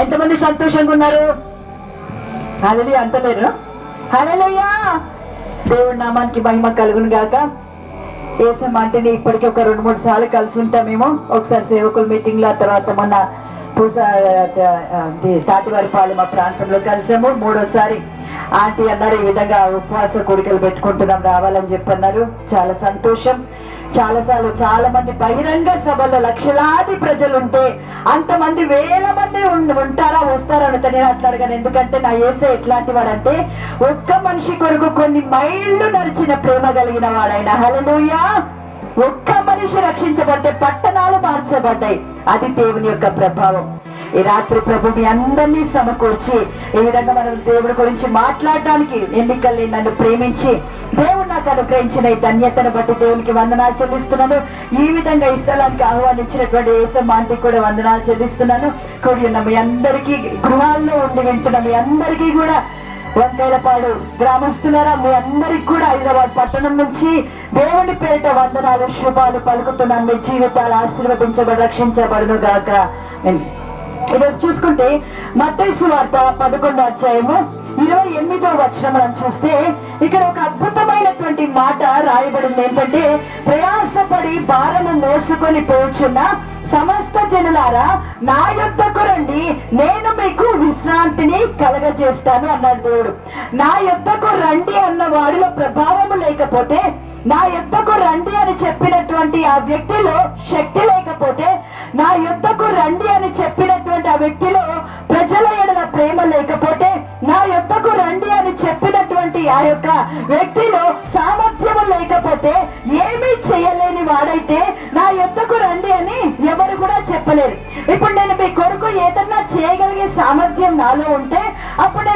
ఎంతమంది సంతోషంగా ఉన్నారు? హలలి అంతలేరు హలలుయా దేవుడి నామానికి మహిమ కలుగును గాక. ఏసం అంటేనే ఇప్పటికి ఒక రెండు మూడు సార్లు కలిసి ఉంటామేమో ఒకసారి సేవకుల మీటింగ్లో తర్వాత మొన్న పూస తాటివారిపాలెం మా ప్రాంతంలో కలిసాము. మూడోసారి ఆంటీ అన్నారు ఈ విధంగా ఉపవాస కోడికలు పెట్టుకుంటున్నాం రావాలని చెప్పన్నారు. చాలా సంతోషం. చాలా సార్లు చాలా మంది బహిరంగ సభలో లక్షలాది ప్రజలు ఉంటే అంతమంది వేల మంది ఉం- ఉంటారా వస్తారా అని నేను అట్లా అడగాను ఎందుకంటే నా ఏసే ఎట్లాంటి వాడంటే ఒక్క మనిషి కొరకు కొన్ని మైళ్ళు నడిచిన ప్రేమ కలిగిన వాడైన. హల్లెలూయా. ఒక్క మనిషి రక్షించబడితే పట్టణాలు మార్చబడ్డాయి. అది దేవుని యొక్క ప్రభావం. ఈ రాత్రి ప్రభు మీ అందరినీ సమకూర్చి ఈ విధంగా మనం దేవుడి గురించి మాట్లాడడానికి ఎన్నికల్ని నన్ను ప్రేమించి దేవుడు నాకు అనుగ్రహించిన ఈ ధన్యతను బట్టి దేవునికి వందనాలు చెల్లిస్తున్నాను. ఈ విధంగా ఈ స్థలానికి ఆహ్వానించినటువంటి ఏసమ్మ కూడా వందనాలు చెల్లిస్తున్నాను. కూడి ఉన్న మీ అందరికీ గృహాల్లో ఉండి వింటున్న మీ అందరికీ కూడా వంకాయలపాడు గ్రామస్తులారా మీ అందరికి కూడా హైదరాబాద్ పట్టణం నుంచి దేవుని పేరిట వందనాలు శుభాలు పలుకుతున్నాను మీ జీవితాలు ఆశీర్వదించబడి రక్షించబడును గాక. ఈరోజు చూసుకుంటే మత్తయి వార్త పదకొండో అధ్యాయము ఇరవై ఎనిమిదో వచనం మనం చూస్తే ఇక్కడ ఒక అద్భుతమైనటువంటి మాట రాయబడింది ఏంటంటే ప్రయాసపడి భారము మోసుకొని పోచున్న సమస్త జనులారా నా యొద్దకు రండి నేను మీకు విశ్రాంతిని కలగజేస్తాను అన్నాడు దేవుడు. నా యొద్దకు రండి అన్న వాడిలో ప్రభావము లేకపోతే నా యుద్ధకు రండి అని చెప్పినటువంటి ఆ వ్యక్తిలో శక్తి లేకపోతే నా యుద్ధకు రండి అని చెప్పినటువంటి ఆ వ్యక్తిలో ప్రజల ఎడల ప్రేమ లేకపోతే నా యుద్ధకు రండి అని చెప్పినటువంటి ఆ యొక్క వ్యక్తిలో సామర్థ్యము లేకపోతే ఏమీ చేయలేని వాడైతే నా యుద్ధకు రండి అని ఎవరు కూడా చెప్పలేరు. ఇప్పుడు నేను మీ కొరకు ఏదన్నా చేయగలిగే సామర్థ్యం నాలో ఉంటే అప్పుడు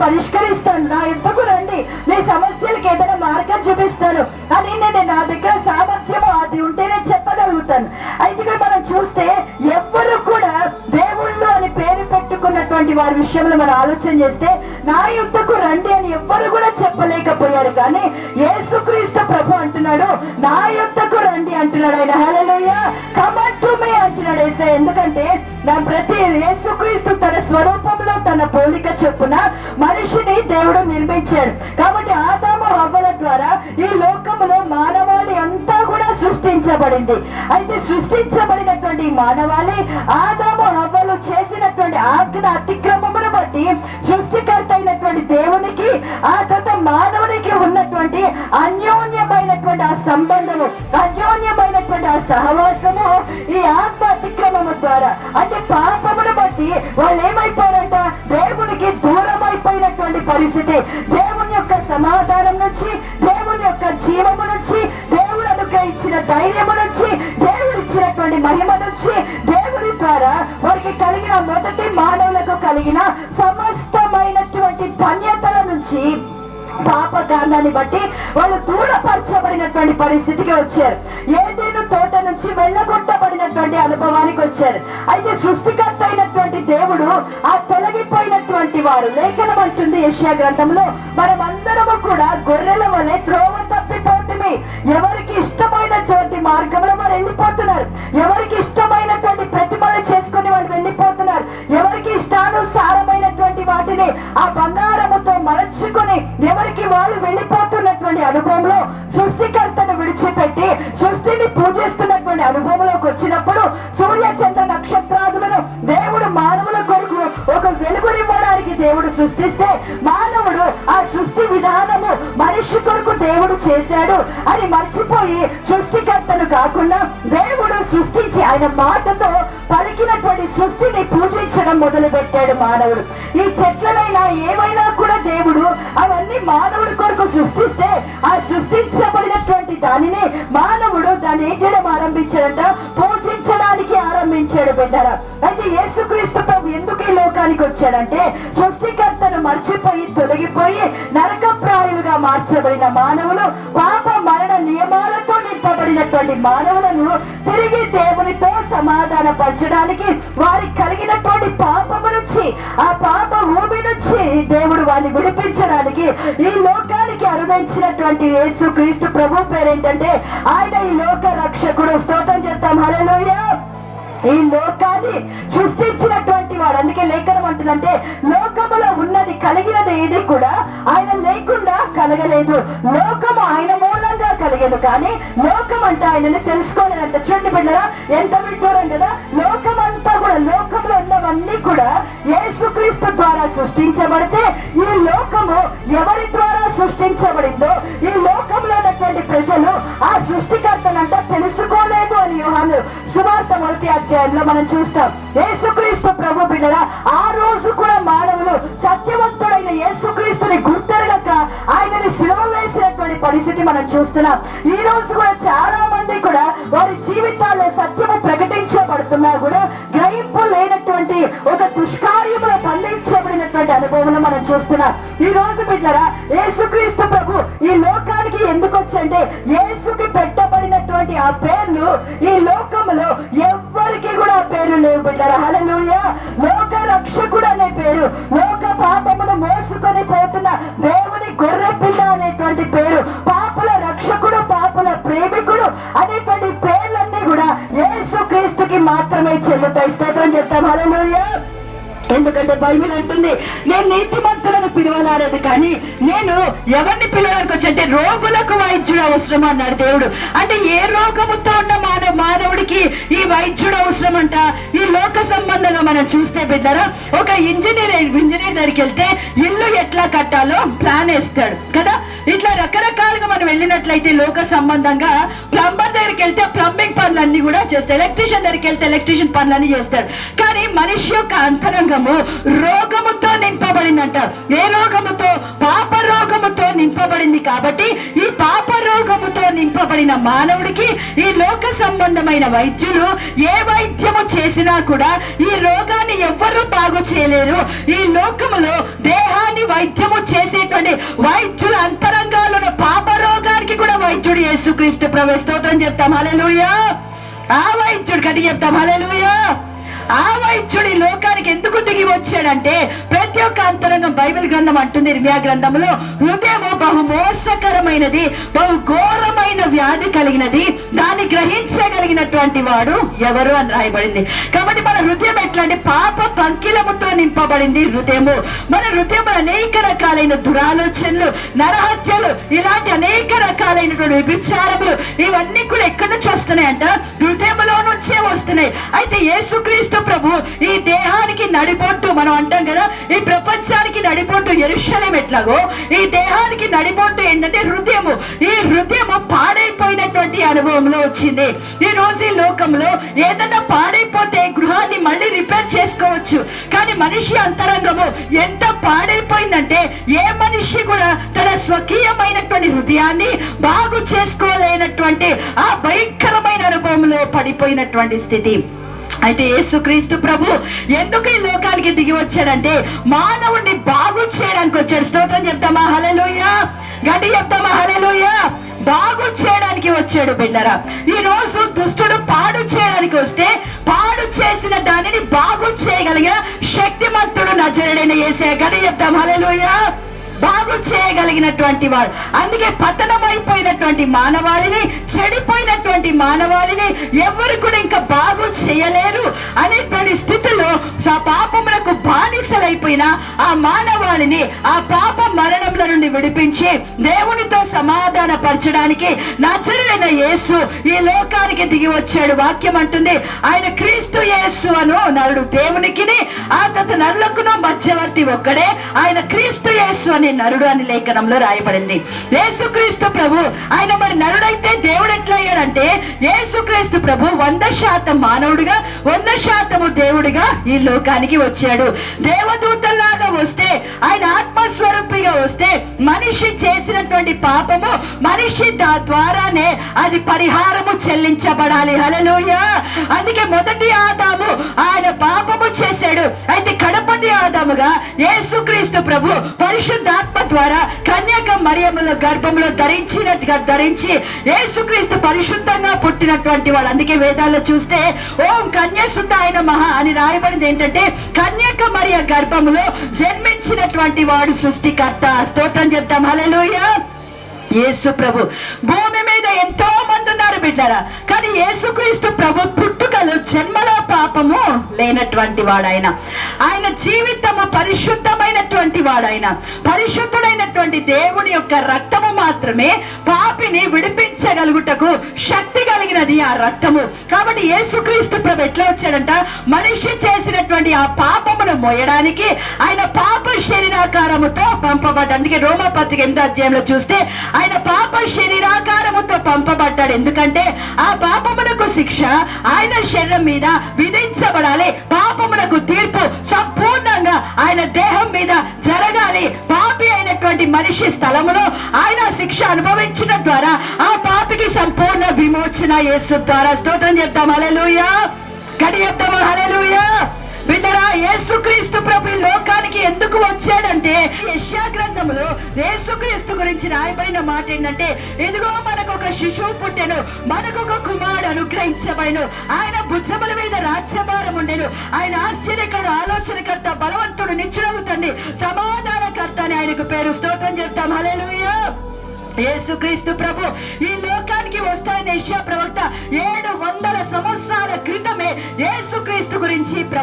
పరిష్కరిస్తాను. నా యుద్ధకు రండి. మీ సమస్యలకు ఏదైనా మార్గం చూపిస్తాను. అని నేను నా దగ్గర సామర్థ్యము అది ఉంటేనే చెప్పగలుగుతాను. అయితే మనం చూస్తే ఎవ్వరు కూడా దేవుళ్ళు అని పేరు పెట్టుకున్నటువంటి వారి విషయంలో మనం ఆలోచన చేస్తే నా యుద్ధకు రండి అని ఎవ్వరు కూడా చెప్పలేకపోయారు. కానీ యేసుక్రీస్తు ప్రభు అంటున్నాడు నా యుద్ధకు రండి అంటున్నాడు ఆయన. హలలోయ కమన్ టు మీ అంటున్నాడు ఏసే. ఎందుకంటే నా ప్రతి యేసుక్రీస్తు తన స్వరూపంలో తన పోలిక చెప్పున దేవుడు నిర్మించాడు. కాబట్టి ఆదాము హవ్వల ద్వారా ఈ లోకములో మానవాళి అంతా కూడా సృష్టించబడింది. అయితే సృష్టించబడినటువంటి మానవాళి ఆదాము పరిస్థితికి వచ్చారు. ఏదైనా తోట నుంచి వెళ్ళగొట్టబడినటువంటి అనుభవానికి వచ్చారు. అయితే సృష్టికర్త అయినటువంటి దేవుడు ఆ తొలగిపోయినటువంటి వారు. లేఖనం అంటుంది యెషయా గ్రంథంలో మనం అందరము కూడా గొర్రెల వలె త్రోవ తప్పిపోతుంది ఎవరికి ఇష్టమైనటువంటి మార్గంలో వారు వెళ్ళిపోతున్నారు. ఎవరు మొదలు పెట్టాడు మానవుడు. ఈ చెట్లనైనా ఏమైనా కూడా దేవుడు అవన్నీ మానవుడి కొరకు సృష్టిస్తే ఆ సృష్టించబడినటువంటి దానిని మానవుడు దాన్ని ఏం చేయడం ఆరంభించాడంట పూజించడానికి ఆరంభించాడు బిడ్డరా. అయితే యేసుక్రీస్తు ప్రభు ఎందుకు ఈ లోకానికి వచ్చాడంటే సృష్టికర్తను మర్చిపోయి తొలగిపోయి నరకప్రాయులుగా మార్చబడిన మానవులు పాప మరణ నియమాలతో నింపబడినటువంటి మానవులను తిరిగి దేవునితో సమాధాన పరచడానికి వారికి కలిగిన విడిపించడానికి ఈ లోకానికి అనుదయించినటువంటి యేసు క్రీస్తు ప్రభు పేరేంటంటే ఆయన ఈ లోక రక్షకుడు. స్తోత్రం చేస్తాం హలో ఈ లోకాన్ని సృష్టించినటువంటి వాడు. అందుకే లేఖనం అంటుందంటే లోకములో ఉన్నది కలిగినది ఏది కూడా ఆయన లేకుండా కలగలేదు. లోకము ఆయన మూలంగా కలిగేది కానీ లోకం అంటే ఆయనని తెలుసుకోలేదంట. చూడండి బిడ్డరా ఎంత విడ్డూరం కదా. లోకం అంతా కూడా లోకంలో ఉన్నవన్నీ కూడా యేసుక్రీస్తు ద్వారా సృష్టించబడితే సృష్టించబడిందో ఈ లోకంలో ఉన్నటువంటి ప్రజలు ఆ సృష్టికర్తనంట తెలుసుకోలేదు అని యోహాను సువార్త మొదటి అధ్యాయంలో మనం చూస్తాం. యేసుక్రీస్తు ప్రభు బిడ్డల ఆ రోజు కూడా మానవులు సత్యవంతుడైన యేసుక్రీస్తుని గుర్తెరగక ఆయనని సిలువ వేసినటువంటి పరిస్థితి మనం చూస్తున్నాం. ఈ రోజు కూడా చాలా మంది కూడా వారి జీవితాల్లో సత్యము ప్రకటించబడుతున్నా కూడా గ్రహింపు లేనటువంటి ఒక దుష్కార్యములో బంధించబడినటువంటి అనుభవంలో మనం చూస్తున్నాం. ఈ రోజు బిడ్డరా నేను నీతిమంతులను పిలవలారదు కానీ నేను ఎవరిని పిలవడానికి వచ్చంటే అంటే రోగులకు వైద్యుడు అవసరం అన్నాడు దేవుడు. అంటే ఏ రోగముతో ఉన్న మానవ మానవుడికి ఈ వైద్యుడు అవసరం అంట లోక సంబంధంగా మనం చూస్తే బిడ్డరా ఒక ఇంజనీర్ ఇంజనీర్ దగ్గరికి వెళ్తే ఇల్లు ఎట్లా కట్టాలో ప్లాన్ వేస్తాడు కదా? ఇట్లా రకరకాలుగా మనం వెళ్ళినట్లయితే లోక సంబంధంగా ప్లంబర్ దగ్గరికి వెళ్తే ప్లంబింగ్ పనులన్నీ కూడా చేస్తాడు ఎలక్ట్రీషియన్ దగ్గరికి వెళ్తే ఎలక్ట్రీషియన్ పనులన్నీ చేస్తాడు. కానీ మనిషి యొక్క అంతరంగము రోగముతో నింపబడిందంట. ఏ రోగముతో? పాప రోగముతో నింపబడింది కాబట్టి ఈ పాప రోగముతో నింపబడిన మానవుడికి ఈ లోక సంబంధమైన వైద్యులు ఏ వైద్యము చేసినా కూడా ఈ రోగాన్ని ఎవ్వరూ బాగు చేయలేరు. ఈ లోకములో దేహాన్ని వైద్యము చేసేటువంటి వైద్యుల అంతరంగాలు పాప రోగానికి కూడా వైద్యుడు యేసుక్రీస్తు ప్రవేశ స్తోత్రం చెప్తాం. హల్లెలూయా. ఆ వైద్యుడు కట్టి చెప్తాం. హల్లెలూయా. ఆ వైద్యుడి లోకానికి ఎందుకు దిగి వచ్చాడంటే ప్రతి ఒక్క అంతరంగం బైబిల్ గ్రంథం అంటుంది నిర్మయా గ్రంథంలో హృదయము బహు మోసకరమైనది బహు ఘోరమైన వ్యాధి కలిగినది దాన్ని గ్రహించగలిగినటువంటి వాడు ఎవరు? అని రాయబడింది. కాబట్టి మన హృదయం ఎట్లా అంటే పాప పంకిలముతో నింపబడింది? హృదయము. మన హృదయం అనేక రకాలైన దురాలోచనలు నరహత్యలు ఇలాంటి అనేక రకాలైనటువంటి విభిచారములు ఇవన్నీ కూడా ఎక్కడి నుంచి వస్తున్నాయంట? హృదయంలో నుంచే వస్తున్నాయి. అయితే యేసుక్రీస్తు ప్రభు ఈ దేహానికి నడిపోతూ మనం అంటాం కదా ఈ ప్రపంచానికి నడిపోతూ ఎరుషలేం ఎట్లాగో? ఈ దేహానికి నడిపోతూ ఏంటంటే హృదయము. ఈ హృదయము పాడైపోయినటువంటి అనుభవంలో వచ్చింది. ఈ రోజు ఈ లోకంలో ఏదైనా పాడైపోతే గృహాన్ని మళ్ళీ రిపేర్ చేసుకోవచ్చు. కానీ మనిషి అంతరంగము ఎంత పాడైపోయిందంటే ఏ మనిషి కూడా తన స్వకీయమైనటువంటి హృదయాన్ని బాగు చేసుకోలేనటువంటి ఆ భయంకరమైన అనుభవంలో పడిపోయినటువంటి స్థితి. అయితే యేసుక్రీస్తు ప్రభు ఎందుకు ఈ లోకానికి దిగి వచ్చాడంటే మానవుడిని బాగు చేయడానికి వచ్చాడు. స్తోత్రం చెప్తామా? హలలోయ గడి చెప్తామా? హలలోయ బాగు చేయడానికి వచ్చాడు బిడ్డరా. ఈ రోజు దుష్టుడు పాడు చేయడానికి వస్తే పాడు చేసిన దానిని బాగు చేయగలిగిన శక్తిమంతుడు నజరుడైన వేసే గడి చెప్తాం హలలోయ బాగు చేయగలిగినటువంటి వారు. అందుకే పతనమైపోయినటువంటి మానవాళిని చెడిపోయినటువంటి మానవాళిని ఎవరు కూడా ఇంకా బాగు చేయలేరు అనేటువంటి స్థితిలో ఆ పాపములకు బానిసలైపోయిన ఆ మానవాళిని ఆ పాప మరణముల నుండి విడిపించి దేవునితో సమాధాన పరచడానికి నచరుడైన యేసు ఈ లోకానికి దిగి వచ్చాడు. వాక్యం అంటుంది ఆయన క్రీస్తు యేసు అను నరుడు దేవునికిని ఆ తత నరులకును మధ్యవర్తి ఒక్కడే. ఆయన క్రీస్తు యేసు అని నరుడు అని లేఖనంలో రాయబడింది. యేసుక్రీస్తు ప్రభు ఆయన మరి నరుడైతే దేవుడు ఎట్లయ్యాడంటే యేసుక్రీస్తు ప్రభు వంద శాతం మానవుడిగా వంద శాతము దేవుడిగా ఈ లోకానికి వచ్చాడు. దేవదూతల్లాగా వస్తే ఆయన ఆత్మస్వరూపిగా వస్తే మనిషి చేసినటువంటి పాపము మనిషి ద్వారానే అది పరిహారము చెల్లించబడాలి. హలలోయ అందుకే మొదటి ఆదాము ఆయన పాపము చేశాడు. అయితే కడపటి ఆదాముగా యేసుక్రీస్తు ప్రభు పరిశుద్ధాత్మ ద్వారా కన్యక మరియముల గర్భంలో ధరించినట్టుగా ధరించి యేసుక్రీస్తు పరిశుద్ధంగా పుట్టినటువంటి వాడు. అందుకే వేదాల్లో చూస్తే ఓం కన్యసుత ఆయన మహా అని రాయబడింది. ఏంటంటే కన్యక మరియ గర్భములో జన్మించినటువంటి వాడు సృష్టికర్త. స్తోత్రం చెప్తాం. హల్లెలూయా. యేసు ప్రభు. భూమి మీద ఎంతో మంది ఉన్నారు బిడ్డరా. కానీ యేసుక్రీస్తు ప్రభు పుట్టుకలు జన్మలో లేనటువంటి వాడాయన ఆయన జీవితము పరిశుద్ధమైనటువంటి వాడాయన పరిశుద్ధుడైనటువంటి దేవుని యొక్క రక్తము మాత్రమే పాపిని విడిపించగలుగుటకు శక్తి కలిగినది ఆ రక్తము. కాబట్టి యేసుక్రీస్తు ప్రభు ఎట్లా వచ్చాడంట? మనిషి చేసినటువంటి ఆ పాపమును మోయడానికి ఆయన పాప శరీరాకారముతో పంపబడ్డ అందుకే రోమపత్రిక ఎంత ఎనిమిదో అధ్యాయంలో చూస్తే ఆయన పాప శరీరాకారముతో పంపబడ్డాడు. ఎందుకంటే ఆ పాపమునకు శిక్ష ఆయన శరీరం మీద విధించబడాలి. పాపమునకు తీర్పు సంపూర్ణంగా ఆయన దేహం మీద జరగాలి. పాపి అయినటువంటి మనిషి స్థలములో ఆయన శిక్ష అనుభవించడం ద్వారా ఆ పాపికి సంపూర్ణ విమోచన యేసు ద్వారా స్తోత్రం చెప్తాం హల్లెలూయా. గడి చెప్తామా హల్లెలూయా. విన్నరా యేసుక్రీస్తు ప్రభు లోకానికి ఎందుకు వచ్చాడంటే యశా గ్రంథంలో యేసుక్రీస్తు గురించి రాయబడిన మాట ఏంటంటే ఇదిగో మనకు ఒక శిశువు పుట్టెను మనకు ఒక కుమారుడు అనుగ్రహించబడిను. ఆయన భుజముల మీద రాజ్యభారం ఉండెను. ఆయన ఆశ్చర్యకడు ఆలోచనకర్త బలవంతుడు నిచ్చునగు తండ్రి సమాధానకర్త అని ఆయనకు పేరు స్తోత్రం చెప్తాం. హలే యేసుక్రీస్తు ప్రభు ఈ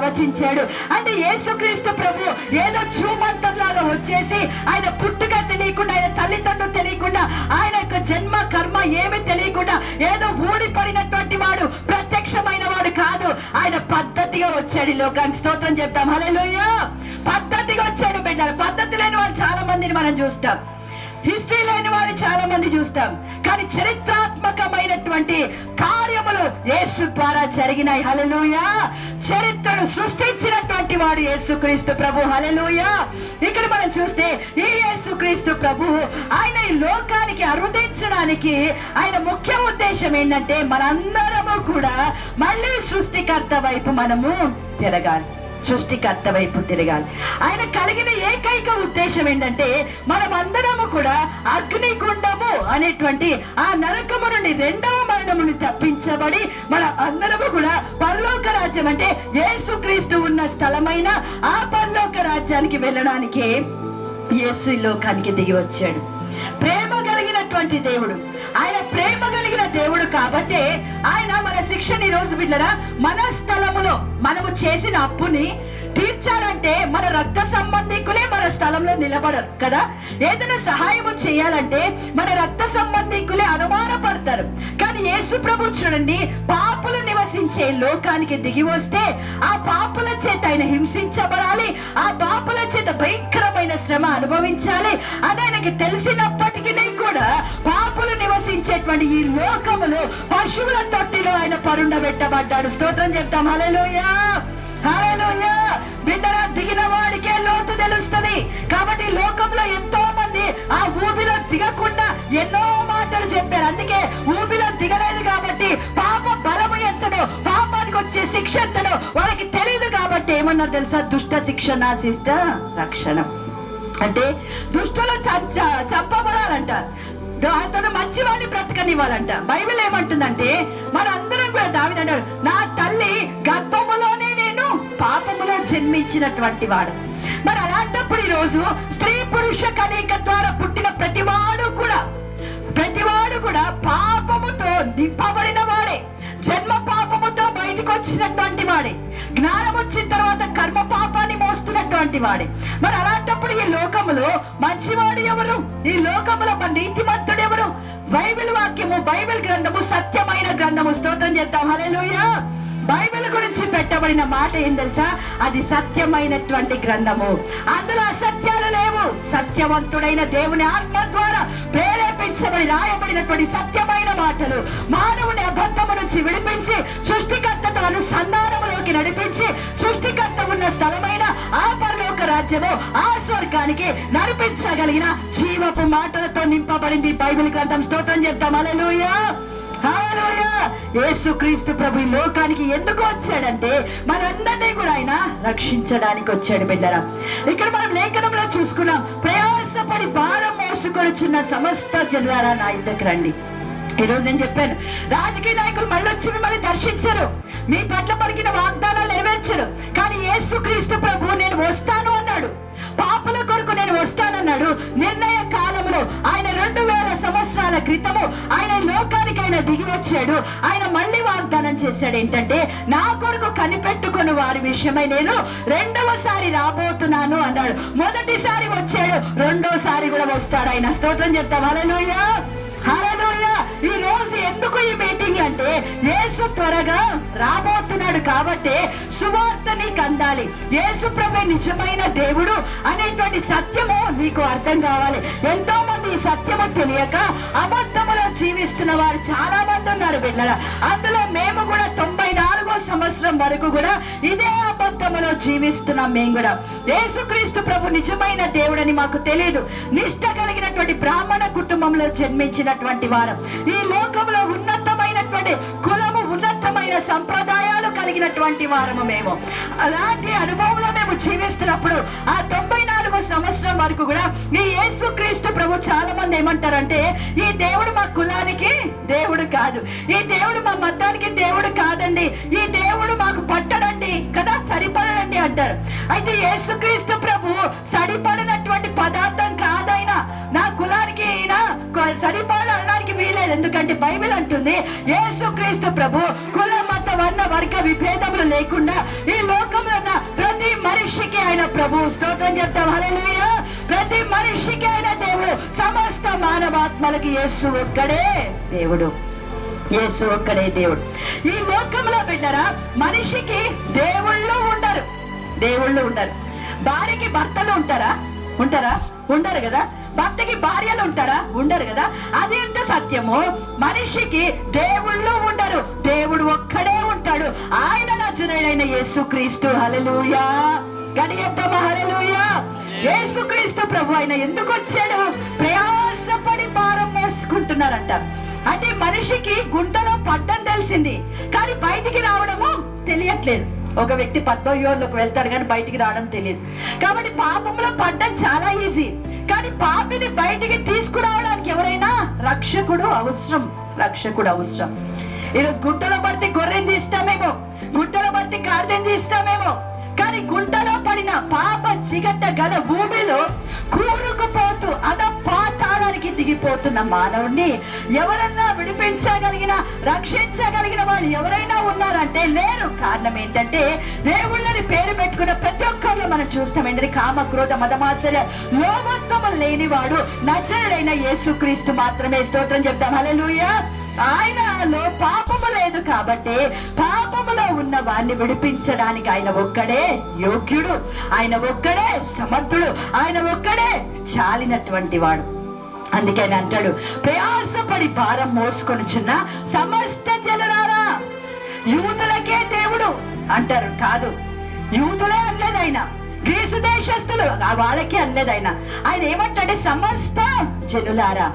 ప్రవచించాడు అంటే యేసుక్రీస్తు ప్రభు ఏదో చూమంతలాగా వచ్చేసి ఆయన పుట్టుక తెలియకుండా ఆయన తల్లిదండ్రులు తెలియకుండా ఆయన యొక్క జన్మ కర్మ ఏమి తెలియకుండా ఏదో ఊడిపడినటువంటి వాడు ప్రత్యక్షమైన వాడు కాదు. ఆయన పద్ధతిగా వచ్చాడు ఈ లోకానికి. స్తోత్రం చెప్తాం. హలో పద్ధతిగా వచ్చాడు బిడ్డలు. పద్ధతి లేని వాళ్ళు చాలా మందిని మనం చూస్తాం. హిస్టరీ లేని వాళ్ళు చాలా మంది చూస్తాం. కానీ చరిత్రాత్మకమైనటువంటి కార్యములు యేసు ద్వారా జరిగినాయి. హలలుయా చరిత్రను సృష్టించినటువంటి వాడు యేసుక్రీస్తు ప్రభు. హలలుయా ఇక్కడ మనం చూస్తే ఈ యేసుక్రీస్తు ప్రభు ఆయన ఈ లోకానికి అరుదించడానికి ఆయన ముఖ్య ఉద్దేశం ఏంటంటే మనందరము కూడా మళ్ళీ సృష్టికర్త వైపు మనము తిరగాలి. సృష్టికర్త వైపు తిరగాలి. ఆయన కలిగిన ఏకైక ఉద్దేశం ఏంటంటే మనం అందరము కూడా అగ్నిగుండము అనేటువంటి ఆ నరకము నుండి రెండవ మరణముని తప్పించబడి మన అందరము కూడా పరలోక రాజ్యం అంటే యేసుక్రీస్తు ఉన్న స్థలమైన ఆ పరలోక రాజ్యానికి వెళ్ళడానికి యేసు లోకానికి దిగి వచ్చాడు. ప్రేమ కలిగినటువంటి దేవుడు. ఆయన ప్రేమ దేవుడు కాబట్టే ఆయన మన శిక్షని రోజు బిడ్డరా మన స్థలములో మనము చేసిన అప్పుని తీర్చాలంటే మన రక్త సంబంధికులే మన స్థలంలో నిలబడరు కదా? ఏదైనా సహాయము చేయాలంటే మన రక్త సంబంధికులే అనుమానపడతారు. కానీ యేసు ప్రభు చూడండి పాపులు నివసించే లోకానికి దిగి వస్తే ఆ పాపుల చేత ఆయన హింసించబడాలి ఆ పాపుల చేత భయంకరమైన శ్రమ అనుభవించాలి అది ఆయనకి తెలిసినప్పటికీ కూడా పాపులు నివసించేటువంటి ఈ లోకములో పశువుల తొట్టిలో ఆయన పరుండబెట్టబడ్డాడు. స్తోత్రం చెప్తాం. హల్లెలూయా! హల్లెలూయా! కాబట్టి లోకంలో ఎంతో మంది ఆ ఊబిలో దిగకుండా ఎన్నో మాటలు చెప్పారు. అందుకే ఊబిలో దిగలేదు కాబట్టి పాప బలము ఎంతడో పాపానికి వచ్చే శిక్ష ఎంతనో వాళ్ళకి తెలియదు కాబట్టి ఏమన్నా తెలుసా? దుష్ట శిక్షణ శిష్ట రక్షణ. అంటే దుష్టులు చ- చంపబడాలంట. అతను మంచివాడిని బ్రతకనివ్వాలంట. బైబిల్ ఏమంటుందంటే మనందరం కూడా దావిదంటారు నా తల్లి గర్భములోనే నేను పాపములో జన్మించినటువంటి వాడు. మరి అలాంటప్పుడు ఈ రోజు స్త్రీ పురుష కలయిక ద్వారా పుట్టిన ప్రతివాడు కూడా ప్రతివాడు కూడా పాపముతో నింపబడిన వాడే. జన్మ పాపముతో బయటకు వచ్చినటువంటి వాడే. జ్ఞానం వచ్చిన తర్వాత కర్మ పాపాన్ని మోస్తున్నటువంటి వాడే. మరి అలాంటప్పుడు ఈ లోకములో మంచివాడు ఎవరు? ఈ లోకములో మన నీతిమంతుడు ఎవరు? బైబిల్ వాక్యము బైబిల్ గ్రంథము సత్యమైన గ్రంథము. స్తోత్రం చేద్దాం. లోయ బైబిల్ గురించి పెట్టబడిన మాట ఏం తెలుసా? అది సత్యమైనటువంటి గ్రంథము. అందులో అసత్యాలు లేవు. సత్యవంతుడైన దేవుని ఆత్మ ద్వారా ప్రేరేపించబడి రాయబడినటువంటి సత్యమైన మాటలు మానవుని అబద్ధము నుంచి విడిపించి సృష్టికర్తతో అనుసంధానములోకి నడిపించి సృష్టికర్త ఉన్న స్థలమైన ఆ పరలోక రాజ్యము ఆ స్వర్గానికి నడిపించగలిగిన జీవపు మాటలతో నింపబడింది బైబిల్ గ్రంథం. స్తోత్రం చేద్దాం. అలలుయా యేసుక్రీస్తు ప్రభు ఈ లోకానికి ఎందుకు వచ్చాడంటే మనందరినీ కూడా ఆయన రక్షించడానికి వచ్చాడు బిడ్డరా. ఇక్కడ మనం లేఖనంలో చూసుకున్నాం ప్రయాసపడి భారం మోసుకొచ్చున్న సమస్త జనులారా నా ఇద్దరికి రండి. ఈరోజు నేను చెప్పాను రాజకీయ నాయకులు మళ్ళీ వచ్చి మిమ్మల్ని దర్శించరు. మీ పట్ల పలికిన వాగ్దానాలు నెరవేర్చరు. కానీ యేసుక్రీస్తు ప్రభు నేను వస్తాను అన్నాడు. పాపల కొరకు నేను వస్తానన్నాడు. నిర్ణయ కాలంలో ఆయన రెండు వేల సంవత్సరాల క్రితము ఆయన ఆయన దిగి వచ్చాడు. ఆయన మళ్ళీ వాగ్దానం చేశాడు. ఏంటంటే నా కొరకు కనిపెట్టుకుని వారి విషయమై నేను రెండవసారి రాబోతున్నాను అన్నాడు. మొదటిసారి వచ్చాడు రెండోసారి కూడా వస్తాడు ఆయన. స్తోత్రం చెప్తాం హల్లెలూయా! హల్లెలూయా! ఈ రోజు ఎందుకు ఈ మీటింగ్ అంటే యేసు త్వరగా రాబోతున్నాడు కాబట్టి సువార్త నీకు అందాలి. యేసు ప్రభు నిజమైన దేవుడు అనేటువంటి సత్యము నీకు అర్థం కావాలి. ఎంతో మంది ఈ సత్యము తెలియక అబద్ధం జీవిస్తున్న వారు చాలా మంది ఉన్నారు బిడ్డల. అందులో మేము కూడా తొంభై నాలుగో సంవత్సరం వరకు కూడా ఇదే అబద్ధములో జీవిస్తున్నాం మేము కూడా. యేసుక్రీస్తు ప్రభు నిజమైన దేవుడని మాకు తెలియదు నిష్ట కలిగినటువంటి బ్రాహ్మణ కుటుంబంలో జన్మించినటువంటి వారం. ఈ లోకంలో ఉన్నతమైనటువంటి కులము ఉన్నతమైన సంప్రదాయాలు కలిగినటువంటి వారము మేము. అలాంటి అనుభవంలో మేము జీవిస్తున్నప్పుడు ఆ తొంభై నాలుగో సంవత్సరం వరకు కూడా ఈ యేసుక్రీస్తు ప్రభు చాలా మంది ఏమంటారంటే ఈ దేవుడు మా కులానికి దేవుడు కాదు. ఈ దేవుడు మా మతానికి దేవుడు కాదండి. ఈ దేవుడు మాకు పట్టడండి కదా సరిపడడండి అంటారు. అయితే యేసుక్రీస్తు ప్రభు సరిపడినటువంటి పదార్థం కాదైన నా కులానికి అయినా సరిపడడానికి సరిపడ అనడానికి వీలేదు ఎందుకంటే బైబిల్ అంటుంది యేసుక్రీస్తు ప్రభు కుల మత వర్ణ వర్గ విభేదములు లేకుండా ఈ లోకంలో ఉన్న ప్రతి మనిషికి ఆయన ప్రభు స్తోత్రం చెప్తాం. హల్లెలూయా! ప్రతి మనిషికి దేవుడు సమస్త మానవాత్మలకి యేసు ఒక్కడే దేవుడు. యేసు ఒక్కడే దేవుడు. ఈ లోకంలో బిడ్డరా మనిషికి దేవుళ్ళు ఉండరు. దేవుళ్ళు ఉండరు. భార్యకి భర్తలు ఉంటారా? ఉంటారా? ఉండరు కదా. భర్తకి భార్యలు ఉంటారా? ఉండరు కదా. అది ఎంత సత్యము మనిషికి దేవుళ్ళు ఉండరు. దేవుడు ఒక్కడే ఉంటాడు. ఆయన నజరేడైన యేసు క్రీస్తు హలలుయా గడియప్పమ హలలుయా యేసుక్రీస్తు ప్రభు ఆయన ఎందుకు వచ్చాడు? ప్రయాసపడి భారం మోసుకుంటున్నారంట. అంటే మనిషికి గుంటలో పడ్డం తెలిసింది. కానీ బయటికి రావడము తెలియట్లేదు. ఒక వ్యక్తి పద్మవ్యూహంలోకి వెళ్తాడు కానీ బయటికి రావడం తెలియదు. కాబట్టి పాపంలో పడ్డం చాలా ఈజీ కానీ పాపిని బయటికి తీసుకురావడానికి ఎవరైనా రక్షకుడు అవసరం. రక్షకుడు అవసరం. ఈరోజు గుంటలో పడితే గొర్రెని తీస్తామేమో. గుంటలో పడితే కార్దెని తీస్తామేమో. కానీ గుంటలో పడిన పాప చిగట గల భూమిలో కూరుకుపోతూ అద పాతాళానికి దిగిపోతున్న మానవుణ్ణి ఎవరన్నా విడిపించగలిగిన రక్షించగలిగిన వాళ్ళు ఎవరైనా ఉన్నారంటే లేరు. కారణం ఏంటంటే దేవుళ్ళని పేరు పెట్టుకున్న ప్రతి ఒక్కరిలో మనం చూస్తామండి ఏంటంటే కామ క్రోధ మదమాసల. లోభత్వము లేనివాడు నచ్చడైన యేసుక్రీస్తు మాత్రమే స్తోత్రం చెప్తాం. హల్లెలూయా. ఆయనలో పాపము లేదు కాబట్టి ఉన్న వారిని విడిపించడానికి ఆయన ఒక్కడే యోగ్యుడు ఆయన ఒక్కడే సమర్థుడు ఆయన ఒక్కడే చాలినటువంటి వాడు. అందుకే ఆయన అంటాడు ప్రయాసపడి భారం మోసుకొనిచున్న సమస్త జనరారా యూదులకే దేవుడు అంటారు. కాదు యూదులే అనలేదు ఆయన గ్రీసు దేశస్తులు ఆ వాళ్ళకే అనలేదు ఆయన. ఆయన ఏమంటాడే సమస్త జనులారా.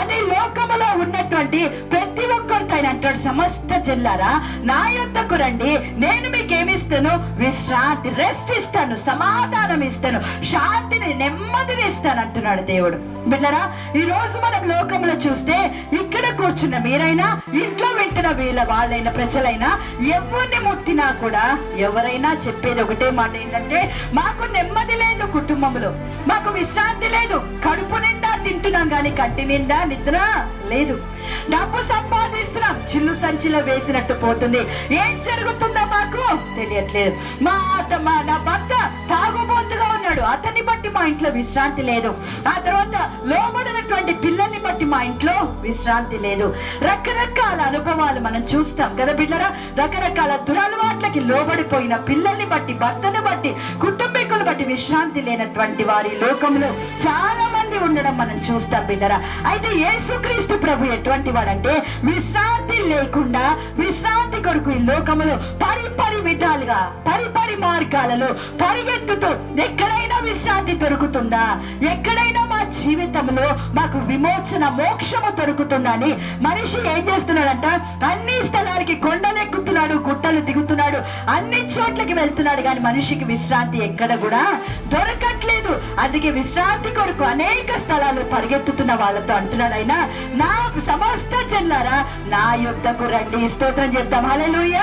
అదే లోకములో ఉన్నటువంటి ప్రతి ఒక్కరితో ఆయన అంటాడు సమస్త జనులారా నా యొక్కకు రండి నేను మీకు ఏమిస్తాను విశ్రాంతి రెస్ట్ ఇస్తాను సమాధానం ఇస్తాను శాంతిని నెమ్మదిని ఇస్తాను అంటున్నాడు దేవుడు. బిడ్డరా ఈ రోజు మనం లోకంలో చూస్తే ఇక్కడ కూర్చున్న మీరైనా ఇంట్లో వింటున్న వీళ్ళ వాళ్ళైన ప్రజలైనా ఎవరిని ముట్టినా కూడా ఎవరైనా చెప్పేది ఒకటే మాట ఏంటంటే మాకు నెమ్మది లేదు కుటుంబంలో మాకు విశ్రాంతి లేదు. కడుపు నిండా తింటున్నాం కానీ కంటి నిండా నిద్ర లేదు. డబ్బు సంపాదిస్తున్నాం. చిల్లు సంచిలో వేసినట్టు పోతుంది. ఏం జరుగుతుందో మాకు తెలియట్లేదు. మా అత్త- మా నా భర్త తాగుబోతు ఉన్నాడు అతన్ని బట్టి మా ఇంట్లో విశ్రాంతి లేదు. ఆ తర్వాత లోబడినటువంటి పిల్లల్ని బట్టి మా ఇంట్లో విశ్రాంతి లేదు. రకరకాల అనుభవాలు మనం చూస్తాం కదా బిడ్డరా? రకరకాల దురలవాట్లకి లోబడిపోయిన పిల్లల్ని బట్టి భర్తను బట్టి కుటుంబీకులు బట్టి విశ్రాంతి లేనటువంటి వారి లోకంలో చాలా మంది ఉండడం మనం చూస్తాం బిడ్డరా. అయితే యేసుక్రీస్తు ప్రభు ఎటువంటి వాడంటే విశ్రాంతి లేకుండా విశ్రాంతి కొరకు ఈ లోకములో పరిపరి విధాలుగా పరిపరి మార్గాలలో పరిగెత్తుతూ ఎక్కడైనా విశ్రాంతి దొరుకుతుందా? ఎక్కడైనా మా జీవితంలో మాకు విమోచన మోక్షము దొరుకుతుందని మనిషి ఏం చేస్తున్నాడంట? అన్ని స్థలాలకి కొండలెక్కుతున్నాడు గుట్టలు దిగుతున్నాడు అన్ని చోట్లకి వెళ్తున్నాడు కానీ మనిషికి విశ్రాంతి ఎక్కడ కూడా దొరకట్లేదు. అందుకే విశ్రాంతి కొరకు అనేక స్థలాలు పరిగెత్తుతున్న వాళ్ళతో అంటున్నాడు ఆయన. నా సమస్త జన్లారా నా యుద్ధకు రండి. స్తోత్రం చెప్తాం హలలుయ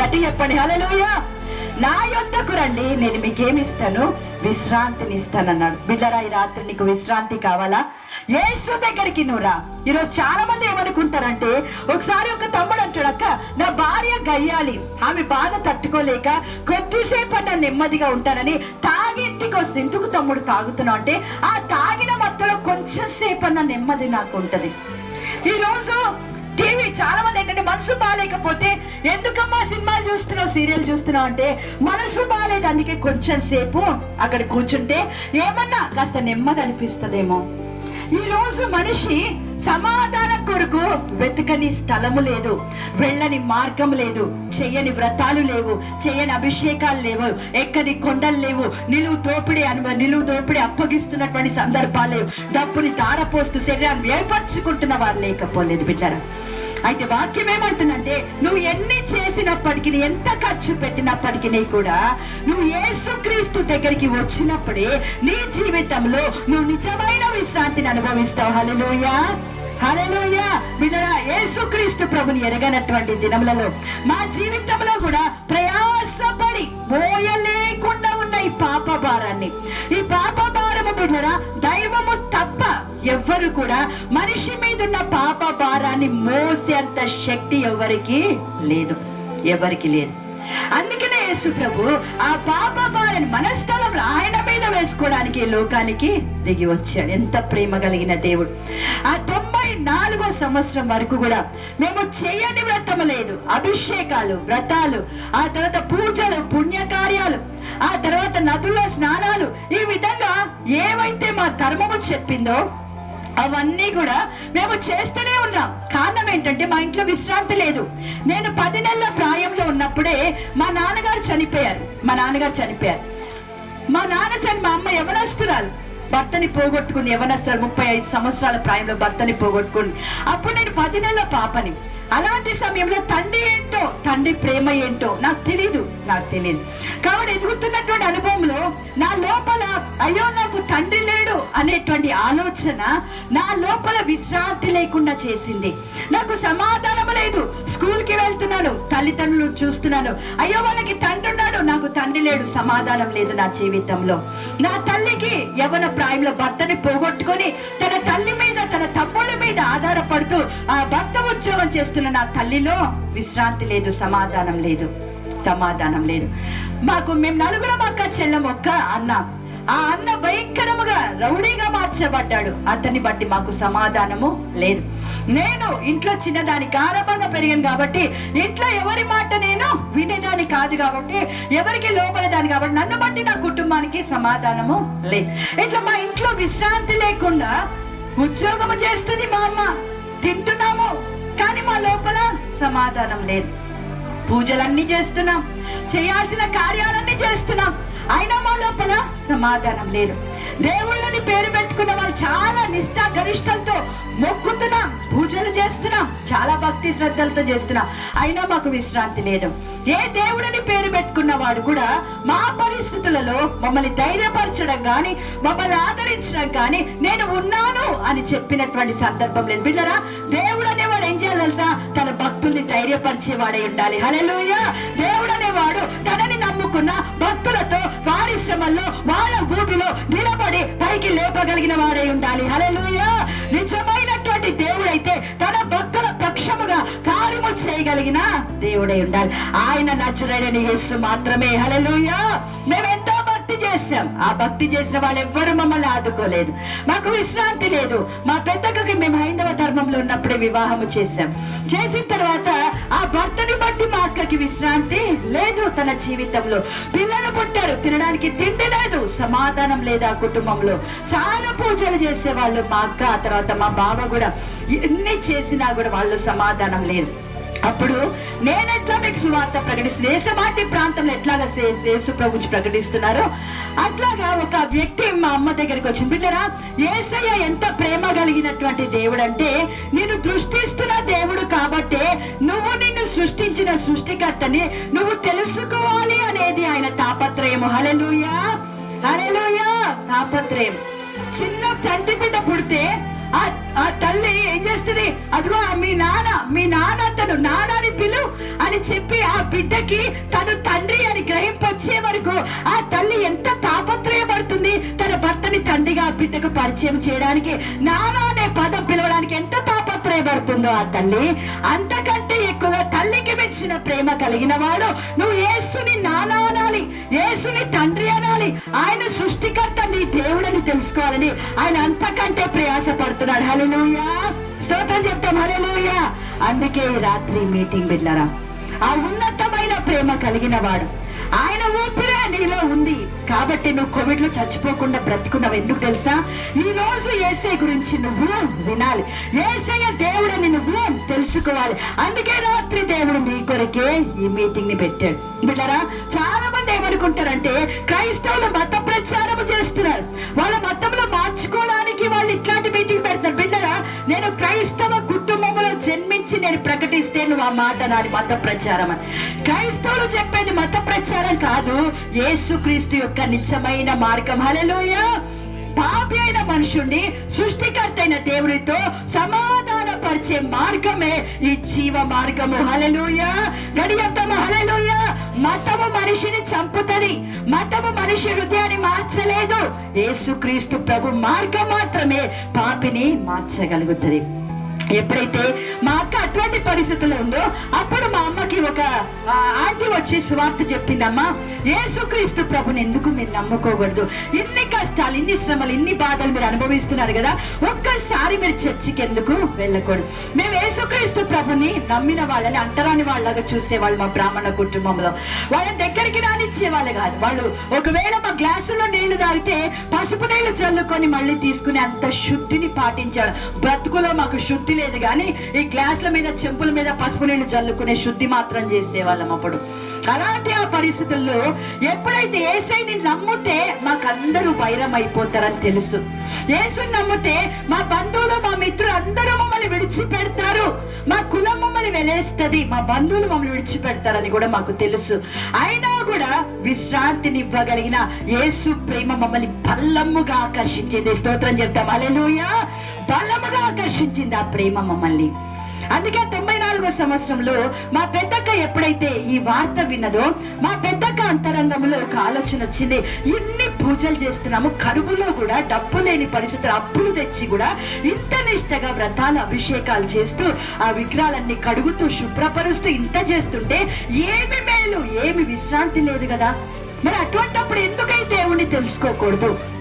గట్టి చెప్పండి. హలలుయా నా యొద్దకు రండి నేను మీకేమిస్తాను? విశ్రాంతిని ఇస్తానన్నాడు బిడ్డరా ఈ రాత్రి నీకు విశ్రాంతి కావాలా? యేసు దగ్గరికి నువ్వు రా. ఈరోజు చాలా మంది ఏమనుకుంటారంటే ఒకసారి ఒక తమ్ముడు అంటాడు అక్క నా భార్య గయ్యాలి. ఆమె బాధ తట్టుకోలేక కొద్దిసేపు అన్న నెమ్మదిగా ఉంటానని తాగింటికి వస్తే ఎందుకు తమ్ముడు తాగుతున్నావు అంటే ఆ తాగిన మత్తులో కొంచెం సేపు అన్న నెమ్మది నాకు ఉంటది. ఈ రోజు టీవీ చాలా మంది ఏంటంటే మనసు బాగాలేకపోతే ఎందుకమ్మా సినిమాలు చూస్తున్నావు సీరియల్ చూస్తున్నావు అంటే మనసు బాగాలేదు అందుకే కొంచెం సేపు అక్కడ కూర్చుంటే ఏమన్నా కాస్త నెమ్మది అనిపిస్తుందేమో. ఈ రోజు మనిషి సమాధానం కొరకు వెతకని స్థలము లేదు వెళ్ళని మార్గం లేదు చేయని వ్రతాలు లేవు చేయని అభిషేకాలు లేవు ఎక్కని కొండలు లేవు నిలువు దోపిడి అనుభవ నిలువు దోపిడి అప్పగిస్తున్నటువంటి సందర్భాలు లేవు. డబ్బుని తారపోస్తూ శరీరాన్ని ఏర్పరచుకుంటున్న వారు లేకపోలేదు బిడ్డారా. అయితే వాక్యం ఏమంటుందంటే నువ్వు ఎన్ని చేసినప్పటికీ ఎంత ఖర్చు పెట్టినప్పటికీ కూడా నువ్వు యేసుక్రీస్తు దగ్గరికి వచ్చినప్పుడే నీ జీవితంలో నువ్వు నిజమైన విశ్రాంతిని అనుభవిస్తావు. హల్లెలూయా! హలలోయ వినరా యేసుక్రీస్తు ప్రభుని ఎరగనటువంటి దినములలో మా జీవితంలో కూడా ప్రయాసపడి మోయలేకుండా ఉన్న ఈ పాప భారాన్ని. ఈ పాప భారము బిడ్డరా దైవము ఎవ్వరు కూడా మనిషి మీద ఉన్న పాప భారాన్ని మోసేంత శక్తి ఎవరికి లేదు. ఎవరికి లేదు. అందుకనే యేసు ప్రభు ఆ పాప భారాన్ని మన స్థలంలో ఆయన మీద వేసుకోవడానికి లోకానికి దిగి వచ్చాడు. ఎంత ప్రేమ కలిగిన దేవుడు. ఆ తొంభై నాలుగో సంవత్సరం వరకు కూడా మేము చేయని వ్రతం లేదు. అభిషేకాలు వ్రతాలు ఆ తర్వాత పూజలు పుణ్యకార్యాలు ఆ తర్వాత నదుల స్నానాలు ఈ విధంగా ఏవైతే మా ధర్మము చెప్పిందో అవన్నీ కూడా మేము చేస్తూనే ఉన్నాం. కారణం ఏంటంటే మా ఇంట్లో విశ్రాంతి లేదు. నేను పది నెలల ప్రాయంలో ఉన్నప్పుడే మా నాన్నగారు చనిపోయారు. మా నాన్నగారు చనిపోయారు. మా నాన్న చని మా అమ్మ యవనస్తురాలు. భర్తని పోగొట్టుకుని యవనస్తురాలు. ముప్పై ఐదు సంవత్సరాల ప్రాయంలో భర్తని పోగొట్టుకుని అప్పుడు నేను పది నెలల పాపని. అలాంటి సమయంలో తండ్రి ఏంటో తండ్రి ప్రేమ ఏంటో నాకు తెలీదు నాకు తెలియదు కాబట్టి ఎదుగుతున్నటువంటి అనుభవంలో నా లోపల అయ్యో నాకు తండ్రి లేడు అనేటువంటి ఆలోచన నా లోపల విశ్రాంతి లేకుండా చేసింది. నాకు సమాధానం లేదు. స్కూల్కి వెళ్తున్నాను తల్లిదండ్రులు చూస్తున్నాను. అయ్యో వాళ్ళకి తండ్రి ఉన్నాడు నాకు తండ్రి లేడు సమాధానం లేదు నా జీవితంలో. నా తల్లికి యవన ప్రాయంలో భర్తని పోగొట్టుకొని తన తల్లి మీద మీద ఆధారపడుతూ ఆ భర్త ఉద్యోగం చేస్తున్న నా తల్లిలో విశ్రాంతి లేదు సమాధానం లేదు సమాధానం లేదు. మాకు మేము నలుగురం అక్క చెల్లం ఒక్క అన్న. ఆ అన్న భయంకరముగా రౌడీగా మార్చబడ్డాడు. అతన్ని బట్టి మాకు సమాధానము లేదు. నేను ఇంట్లో చిన్నదాని గారభంగా పెరిగాను కాబట్టి ఇంట్లో ఎవరి మాట నేను వినేదాని కాదు కాబట్టి ఎవరికి లోపలేదాని కాబట్టి నన్ను బట్టి నా కుటుంబానికి సమాధానము లేదు. ఇట్లా మా ఇంట్లో విశ్రాంతి లేకుండా ఉద్యోగము చేస్తుంది మా అమ్మ తింటున్నాము కానీ మా లోపల సమాధానం లేదు. పూజలన్నీ చేస్తున్నాం చేయాల్సిన కార్యాలన్నీ చేస్తున్నాం అయినా మా లోపల సమాధానం లేదు. దేవుళ్ళని పేరు పెట్టుకున్న వాళ్ళు చాలా నిష్ఠా గరిష్టలతో మొక్కుతున్నాం పూజలు చేస్తున్నాం చాలా భక్తి శ్రద్ధలతో చేస్తున్నాం. అయినా మాకు విశ్రాంతి లేదు. ఏ దేవుడని పేరు పెట్టుకున్న వాడు కూడా మా పరిస్థితులలో మమ్మల్ని ధైర్యపరచడం కానీ మమ్మల్ని ఆదరించడం కానీ నేను ఉన్నాను అని చెప్పినటువంటి సందర్భం లేదు. బిడ్డరా దేవుడు అనేవాడు ఏం చేయాలి తెలుసా? తన భక్తుల్ని ధైర్యపరిచేవాడై ఉండాలి. హల్లెలూయ! దేవుడు అనేవాడు తనని నమ్ముకున్న భక్తులతో పరిశ్రమల్లో వాళ్ళ భూమిలో నిలబడి పైకి లేపగలిగిన వాడై ఉండాలి. హల్లెలూయ! నిజమైనటువంటి దేవుడైతే తన భక్తుల పక్షముగా కార్యము చేయగలిగిన దేవుడై ఉండాలి. ఆయన నచ్చుడైన యేసు మాత్రమే. హల్లెలూయ! మేమెంతో చేశాం. ఆ భక్తి చేసిన వాళ్ళు ఎవ్వరు మమ్మల్ని ఆదుకోలేదు. మాకు విశ్రాంతి లేదు. మా పెద్దకి మేము హైందవ ధర్మంలో ఉన్నప్పుడే వివాహము చేశాం. చేసిన తర్వాత ఆ భర్తని బట్టి మా అక్కకి విశ్రాంతి లేదు తన జీవితంలో. పిల్లలు పుట్టారు తినడానికి తిండి లేదు సమాధానం లేదు ఆ కుటుంబంలో. చాలా పూజలు చేసేవాళ్ళు మా అక్క ఆ తర్వాత మా బావ కూడా. ఎన్ని చేసినా కూడా వాళ్ళు సమాధానం లేదు. అప్పుడు నేను ఎట్లా మీకు సువార్త ప్రకటిస్తున్నా. దేశమాటి ప్రాంతంలో ఎట్లాగా యేసు ప్రభు ప్రకటిస్తున్నారో అట్లాగా ఒక వ్యక్తి మా అమ్మ దగ్గరికి వచ్చింది. బిడ్డరా ఏసయ్య ఎంత ప్రేమ కలిగినటువంటి దేవుడు అంటే నేను దృష్టిస్తున్న దేవుడు కాబట్టే నువ్వు నిన్ను సృష్టించిన సృష్టికర్తని నువ్వు తెలుసుకోవాలి అనేది ఆయన తాపత్రయము. హలెలుయా హలెలుయా తాపత్రయం. చిన్న చంటి బిడ్డ పుడితే ఆ తల్లి ఏం చేస్తుంది? అదిగో మీ నాన్న మీ నాన్న అతను నాన్నని పిలు అని చెప్పి ఆ బిడ్డకి తను తండ్రి అని గ్రహింపొచ్చే వరకు ఆ తల్లి ఎంత తాపత్రయపడుతుంది? తన భర్తని తండ్రిగా ఆ బిడ్డకు పరిచయం చేయడానికి నాన్న అనే పదం పిలవడానికి ఎంత తాపత్రయపడుతుందో ఆ తల్లి. అంతకంటే ఎక్కువగా తల్లికి మెచ్చిన ప్రేమ కలిగిన వాడు. నువ్వు ఏసుని నానా అనాలి యేసుని తండ్రి అనాలి. ఆయన సృష్టికర్త నీ దేవుడని తెలుసుకోవాలని ఆయన అంతకంటే ప్రయాస పడుతున్నాడు హలోయా స్తోత్రం చెప్తాం హలోయా అందుకే రాత్రి మీటింగ్ బిడ్లరా ఆ ఉన్నతమైన ప్రేమ కలిగిన వాడు ఆయన ఊపిరే నీలో ఉంది. కాబట్టి నువ్వు కోవిడ్లో చచ్చిపోకుండా బ్రతుకున్నావు. ఎందుకు తెలుసా? ఈ రోజు ఏసై గురించి నువ్వు వినాలి. ఏసయ్య దేవుడని నువ్వు తెలుసుకోవాలి. అందుకే రాత్రి దేవుడు నీ కొరకే ఈ మీటింగ్ని పెట్టాడు. బిడ్డరా చాలా మంది ఏమనుకుంటారంటే క్రైస్తవులు మత ప్రచారం చేస్తున్నారు. వాళ్ళ మతంలో మార్చుకోవడానికి వాళ్ళు ఇట్లాంటి మీటింగ్ పెడతారు బిడ్డరా నేను క్రైస్తవ కుటుంబంలో జన్మించి నేను ప్రకటిస్తే నువ్వు ఆ మాట నాది మత ప్రచారం అని. క్రైస్తవులు చెప్పేది మత ప్రచారం కాదు యేసుక్రీస్తు యొక్క నిజమైన మార్గం. హల్లెలూయ! పాపి అయిన మనుషుణ్ణి సృష్టికర్త అయిన దేవుడితో సమాధాన పరిచే మార్గమే ఈ జీవ మార్గము. హలలోయ గడియత్తమ హలలోయ మతము మనిషిని చంపుతది. మతము మనిషి హృదయాన్ని మార్చలేదు. యేసుక్రీస్తు ప్రభు మార్గం మాత్రమే పాపిని మార్చగలుగుతుంది. ఎప్పుడైతే మా అక్క అటువంటి పరిస్థితుల్లో ఉందో అప్పుడు మా అమ్మకి ఒక ఆంటీ వచ్చి సువార్త చెప్పిందమ్మా ఏసుక్రీస్తు ప్రభుని ఎందుకు మీరు నమ్ముకోకూడదు? ఇన్ని కష్టాలు ఇన్ని శ్రమలు ఇన్ని బాధలు మీరు అనుభవిస్తున్నారు కదా ఒక్కసారి మీరు చర్చికి ఎందుకు వెళ్ళకూడదు? మేము యేసుక్రీస్తు ప్రభుని నమ్మిన వాళ్ళని అంతరాని వాళ్ళగా చూసేవాళ్ళు మా బ్రాహ్మణ కుటుంబంలో. వాళ్ళ దగ్గరికి రానిచ్చే వాళ్ళు కాదు. వాళ్ళు ఒకవేళ మా గ్లాసులో నీళ్ళు తాగితే పసుపు నీళ్ళు చల్లుకొని మళ్ళీ తీసుకునే అంత శుద్ధిని పాటించాడు బ్రతుకులో మాకు శుద్ధి లేదు కానీ ఈ గ్లాసుల మీద చెంపుల మీద పసుపు నీళ్ళు చల్లుకునే శుద్ధి మాత్రం చేసేవాళ్ళం అప్పుడు. అలాంటి ఆ పరిస్థితుల్లో ఎప్పుడైతే ఏసైని నమ్మితే మాకందరూ వైరం అయిపోతారని తెలుసు. ఏసుని నమ్మితే మా బంధువులు మా మిత్రులు అందరూ మమ్మల్ని విడిచిపెడతారు. మా కులం మమ్మల్ని వెలేస్తది. మా బంధువులు మమ్మల్ని విడిచిపెడతారని కూడా మాకు తెలుసు. అయినా కూడా విశ్రాంతిని ఇవ్వగలిగిన యేసు ప్రేమ మమ్మల్ని బల్లముగా ఆకర్షించింది. స్తోత్రం చెప్తాం. అలెలుయా బలముగా ఆకర్షించింది ఆ ప్రేమ మమ్మల్ని. అందుకే తొంభై నాలుగో సంవత్సరంలో మా పెద్దక్క ఎప్పుడైతే ఈ వార్త విన్నదో మా పెద్దక్క అంతరంగంలో ఒక ఆలోచన వచ్చింది. ఇన్ని పూజలు చేస్తున్నాము కరువులో కూడా డబ్బు లేని పరిస్థితులు అప్పులు తెచ్చి కూడా ఇంత నిష్టగా వ్రతాలు అభిషేకాలు చేస్తూ ఆ విగ్రహాలన్నీ కడుగుతూ శుభ్రపరుస్తూ ఇంత చేస్తుంటే ఏమి మేలు ఏమి విశ్రాంతి లేదు కదా. మరి అటువంటప్పుడు ఎందుకై దేవుణ్ణి తెలుసుకోకూడదు?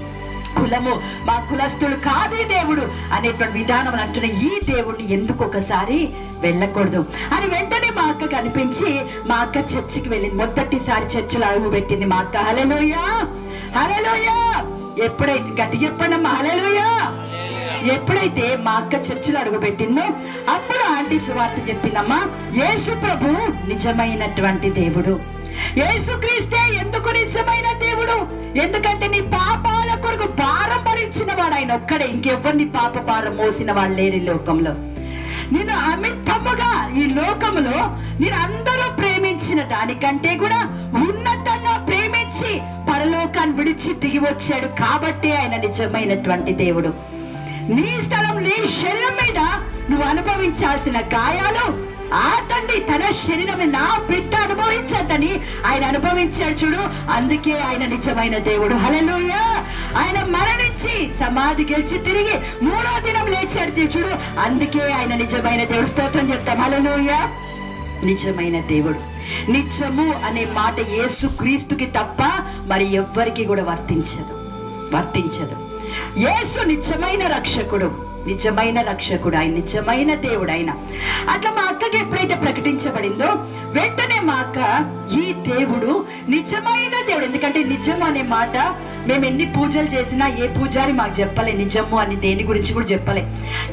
కులము మా కులస్తులు కాదే దేవుడు అనేటువంటి విధానం అంటున్న ఈ దేవుడిని ఎందుకు ఒకసారి వెళ్ళకూడదు? అని వెంటనే మా అక్క కనిపించి మా అక్క చర్చికి వెళ్ళింది. మొదటిసారి చర్చిలో అడుగు పెట్టింది మా అక్క. హలలోయ హలలోయ ఎప్పుడైతే గట్టి చెప్పండమ్మా హలలోయ ఎప్పుడైతే మా అక్క చర్చిలో అడుగు పెట్టిందో అప్పుడు ఆంటీ సువార్త చెప్పిందమ్మా యేసు ప్రభు నిజమైనటువంటి దేవుడు. యేసుక్రీస్తే ఎందుకు నిజమైన దేవుడు? ఎందుకంటే నీ పాపాల భరించిన ఆయన ఒక్కడే ఇంకెవ్వరిని పాప భారం మోసిన వాళ్ళు లేరు ఈ లోకంలో. నేను అమితముగా ఈ లోకంలో నేను అందరూ ప్రేమించిన దానికంటే కూడా ఉన్నతంగా ప్రేమించి పరలోకాన్ని విడిచి దిగి వచ్చాడు కాబట్టి ఆయన నిజమైనటువంటి దేవుడు. నీ స్థలం నీ శరీరం మీద నువ్వు అనుభవించాల్సిన గాయాలు ఆ తండ్రి తన శరీరం నా బిడ్డ అనుభవించద్దని ఆయన అనుభవించాడు చూడు. అందుకే ఆయన నిజమైన దేవుడు. హలలోయ ఆయన మరణించి సమాధి గెలిచి తిరిగి మూడో దినం లేచాడు చూడు. అందుకే ఆయన నిజమైన దేవుడు. స్తోత్రం చెప్తాం. హలలోయ నిజమైన దేవుడు. నిజము అనే మాట యేసు క్రీస్తుకి తప్ప మరి ఎవ్వరికి కూడా వర్తించదు. వర్తించదు. యేసు నిజమైన రక్షకుడు. నిజమైన రక్షకుడు ఆయన నిజమైన దేవుడు ఆయన అట్లా మా అక్కకి ఎప్పుడైతే ప్రకటించబడిందో వెంటనే మా అక్క ఈ దేవుడు నిజమైన దేవుడు. ఎందుకంటే నిజం అనే మాట మేము ఎన్ని పూజలు చేసినా ఏ పూజారి మాకు చెప్పలే నిజము అని దేని గురించి కూడా చెప్పలే.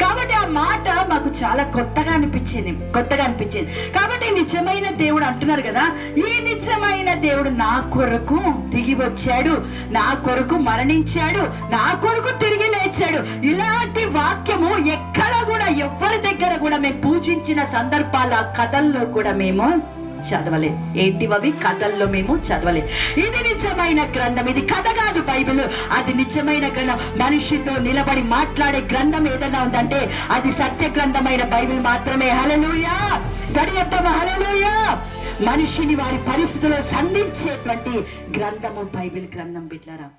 కాబట్టి ఆ మాట మాకు చాలా కొత్తగా అనిపించింది కొత్తగా అనిపించింది. కాబట్టి నిజమైన దేవుడు అంటున్నారు కదా ఈ నిజమైన దేవుడు నా కొరకు దిగి వచ్చాడు నా కొరకు మరణించాడు నా కొరకు తిరిగి లేచాడు. ఇలాంటి వాక్యము ఎక్కడ కూడా ఎవరి దగ్గర కూడా మేము పూజించిన సందర్భాల కథల్లో కూడా మేము చదవలే. ఏంటివవి కథల్లో మేము చదవలే. ఇది నిజమైన గ్రంథం. ఇది కథ కాదు బైబిల్. అది నిజమైన గ్రంథం. మనిషితో నిలబడి మాట్లాడే గ్రంథం ఏదైనా ఉందంటే అది సత్య గ్రంథమైన బైబిల్ మాత్రమే. హలలుయా గడియత్తమ హలలుయా మనిషిని వారి పరిస్థితుల్లో సంధించేటువంటి గ్రంథము బైబిల్ గ్రంథం బిడ్లరా